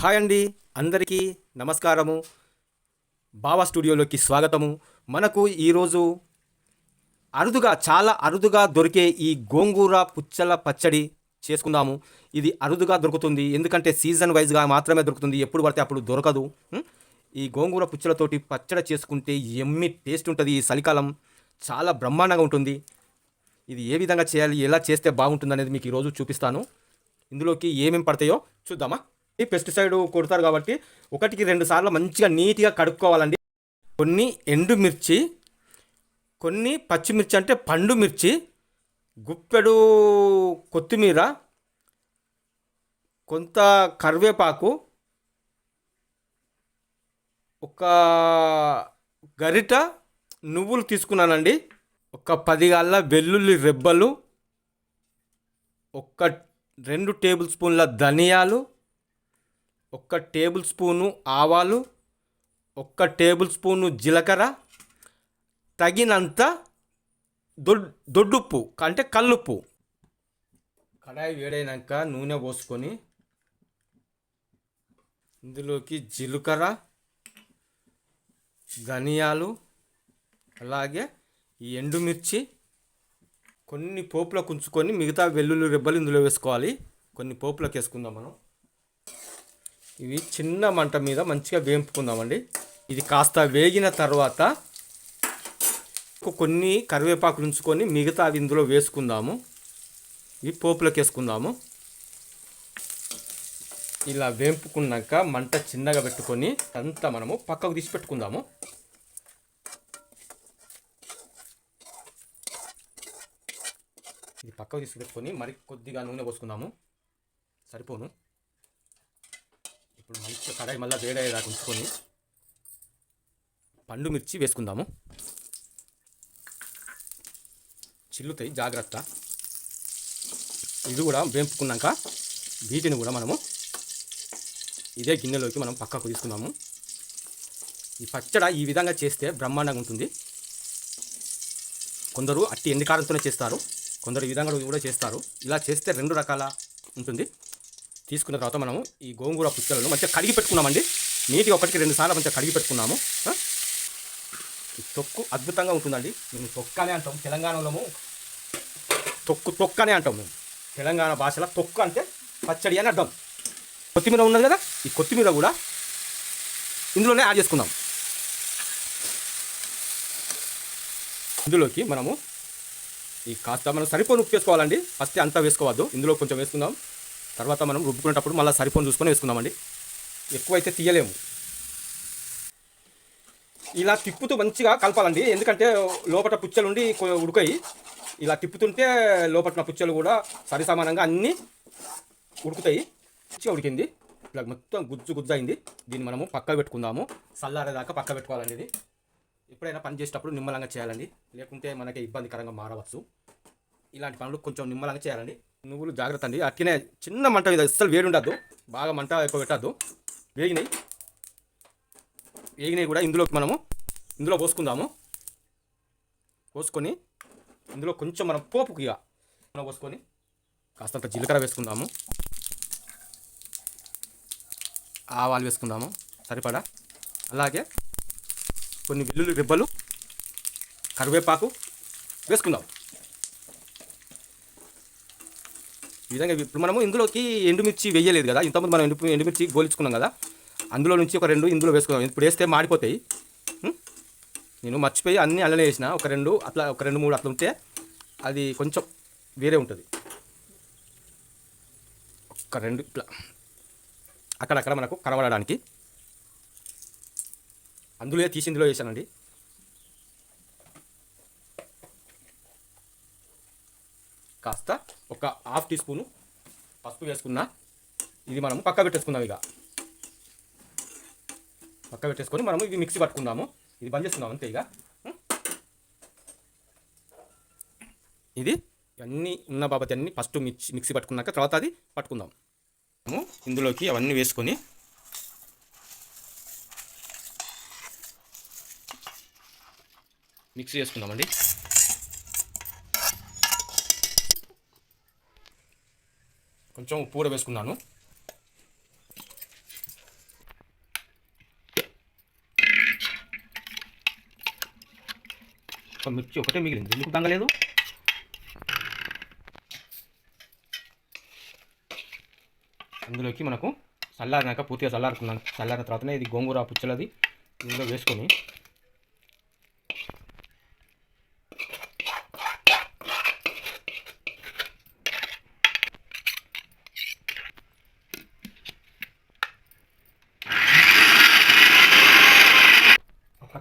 Hi అండి. అందరికీ నమస్కారము. బావా స్టూడియోలోకి స్వాగతము. మనకు ఈరోజు అరుదుగా చాలా అరుదుగా దొరికే ఈ గోంగూర పుచ్చల పచ్చడి చేసుకుందాము. ఇది అరుదుగా దొరుకుతుంది. ఎందుకంటే సీజన్ వైజ్గా మాత్రమే దొరుకుతుంది. ఎప్పుడు పడితే అప్పుడు దొరకదు. ఈ గోంగూర పుచ్చలతోటి పచ్చడి చేసుకుంటే ఎమ్మి టేస్ట్ ఉంటుంది. ఈ చలికాలం చాలా బ్రహ్మాండంగా ఉంటుంది. ఇది ఏ విధంగా చేయాలి ఎలా చేస్తే బాగుంటుంది అనేది మీకు ఈరోజు చూపిస్తాను. ఇందులోకి ఏమేమి పడతాయో చూద్దామా? పెస్టిసైడ్ కొడతారు కాబట్టి ఒకటికి రెండు సార్లు మంచిగా నీట్గా కడుక్కోవాలండి. కొన్ని ఎండుమిర్చి కొన్ని పచ్చిమిర్చి అంటే పండు మిర్చి గుప్పెడు కొత్తిమీర కొంత కరివేపాకు ఒక గరిట నువ్వులు తీసుకున్నానండి. ఒక పది గల్ల వెల్లుల్లి రెబ్బలు ఒక రెండు టేబుల్ స్పూన్ల ధనియాలు ఒక్క టేబుల్ స్పూను ఆవాలు ఒక్క టేబుల్ స్పూను జీలకర్ర తగినంత దొడ్ దొడ్డుప్పు అంటే కల్లుప్పు కడాయి వేడైనాక నూనె పోసుకొని ఇందులోకి జీలకర్ర ధనియాలు అలాగే ఈ ఎండుమిర్చి కొన్ని పోపులకు ఉంచుకొని మిగతా వెల్లుల్లి రెబ్బలు ఇందులో వేసుకోవాలి. కొన్ని పోపులకు వేసుకుందాం మనం. ఇవి చిన్న మంట మీద మంచిగా వేంపుకుందామండి. ఇది కాస్త వేగిన తర్వాత కొన్ని కరివేపాకులు ఉంచుకొని మిగతా అవి ఇందులో వేసుకుందాము. ఇవి పోపులోకి వేసుకుందాము ఇలా వేంపుకున్నాక మంట చిన్నగా పెట్టుకొని అంతా మనము పక్కకు తీసి పెట్టుకుందాము. ఇది పక్కకు తీసి పెట్టుకొని మరి కొద్దిగా నూనె పోసుకుందాము. సరిపోను. ఇప్పుడు మంచిగా కడాయి మళ్ళీ వేడయ్యేదాకా ఉంచుకొని పండు మిర్చి వేసుకుందాము. చిల్లుతాయి జాగ్రత్త. ఇది కూడా వేంపుకున్నాక వీటిని కూడా మనము ఇదే గిన్నెలోకి మనం పక్కకు తీసుకున్నాము ఈ పచ్చడ ఈ విధంగా చేస్తే బ్రహ్మాండంగా ఉంటుంది. కొందరు అట్టి ఎండికారంతోనే చేస్తారు. కొందరు ఈ విధంగా కూడా చేస్తారు. ఇలా చేస్తే రెండు రకాల ఉంటుంది. తీసుకున్న తర్వాత మనము ఈ గోంగూర పుచ్చలను మంచిగా కడిగి పెట్టుకున్నామండి. నీటిగా ఒకటికి రెండు సార్లు మంచిగా కడిగి పెట్టుకున్నాము. ఈ తొక్కు అద్భుతంగా ఉంటుందండి. మేము తొక్కనే అంటాం. తెలంగాణలో తొక్కు తొక్కనే అంటాం మేము. తెలంగాణ భాషలో తొక్కు అంటే పచ్చడి అని అర్థం. కొత్తిమీర ఉన్నది కదా? ఈ కొత్తిమీర కూడా ఇందులోనే యాడ్ చేసుకుందాం. ఇందులోకి మనము ఈ కాస్త మనం సరిపోను ఉప్పు వేసుకోవాలండి. ఫస్ట్ అంతా వేసుకోవద్దు. ఇందులో కొంచెం వేసుకుందాం. తర్వాత మనం రుబ్బుకునేటప్పుడు మళ్ళీ సరిపోని చూసుకొని వేసుకుందామండి. ఎక్కువైతే తీయలేము. ఇలా తిప్పుతూ మంచిగా కలపాలండి. ఎందుకంటే లోపల పుచ్చలు ఉండి కొ- ఉడకాయి. ఇలా తిప్పుతుంటే లోపల పుచ్చలు కూడా సరి సమానంగా అన్నీ ఉడుకుతాయి. మంచిగా ఉడికింది. ఇలా మొత్తం గుజ్జు గుజ్జు అయింది దీన్ని మనము పక్క పెట్టుకుందాము. చల్లారేదాకా పక్క పెట్టుకోవాలండి ఇది ఎప్పుడైనా పని చేసేటప్పుడు నిమ్మలంగా చేయాలండి. లేకుంటే మనకి ఇబ్బందికరంగా మారవచ్చు. ఇలాంటి పనులు కొంచెం నిమ్మలంగా చేయాలండి. నువ్వులు జాగ్రత్త అండి. అట్లనే చిన్న మంట మీద అస్సలు వేడి ఉండద్దు. బాగా మంట ఎక్కువ పెట్టద్దు. వేగినాయి. వేగినాయి కూడా ఇందులోకి మనము ఇందులో పోసుకుందాము. పోసుకొని ఇందులో కొంచెం మనం పోపుకి ఇక మనం పోసుకొని కాస్తంత జీలకర్ర వేసుకుందాము. ఆవాలు వేసుకుందాము. సరిపడా? అలాగే కొన్ని వెల్లుల్లి రిబ్బలు కరివేపాకు వేసుకుందాం. ఈ విధంగా ఇప్పుడు మనము ఇందులోకి ఎండుమిర్చి వేయలేదు కదా. ఇంతకుముందు మనం ఎండు ఎండుమిర్చి గోలించుకున్నాం కదా. అందులో నుంచి ఒక రెండు ఇందులో వేసుకున్నాం ఇప్పుడు వేస్తే మాడిపోతాయి. నేను మర్చిపోయి అన్ని అల్లనే వేసిన. ఒక రెండు అట్లా ఒక రెండు మూడు అట్లా ఉంటే అది కొంచెం వేరే ఉంటుంది. ఒక రెండు ఇట్లా. అక్కడక్కడ మనకు కనబడడానికి. అందులో తీసి ఇందులో వేసానండి. కాస్త ఒక హాఫ్ టీ స్పూను పసుపు వేసుకున్నా. ఇది మనము పక్క పెట్టేసుకుందాం ఇక. పక్క పెట్టేసుకొని మనము ఇది మిక్సీ పట్టుకుందాము. ఇది బంద్ చేసుకుందాం అంతే ఇక. ఇది అన్నీ ఉన్న బాబతి అన్ని ఫస్ట్ మిక్సీ మిక్సీ పట్టుకున్నాక తర్వాత అది పట్టుకుందాం. మనము ఇందులోకి అవన్నీ వేసుకొని మిక్సీ చేసుకుందామండి. కొంచెం ఉప్పు కూడా వేసుకున్నాను. ఒక మిర్చి ఒకటే మిగిలింది. ఎందుకు తంగలేదు అందులోకి మనకు చల్లారినాక పూర్తిగా చల్లారుకున్నాను చల్లారిన తర్వాతనే ఇది గోంగూర పుచ్చలది ఇందులో వేసుకొని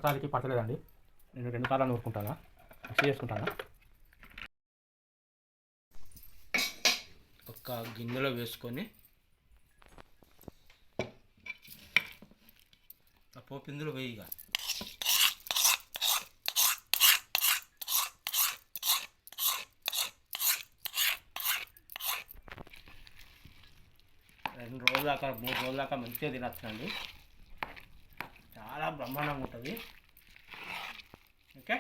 ఒక్కసారికి పడతలేదండి నేను రెండు సార్లు నూరుకుంటానా? మిక్స్ చేసుకుంటానా? ఒక గిన్నెలో వేసుకొని ఆ పోపు ఇందులో వేయిగా రెండు రోజుల దాకా మూడు రోజుల దాకా మంచిగా తినచ్చండి. చాలా బ్రహ్మాండంగా ఉంటుంది. ఓకే?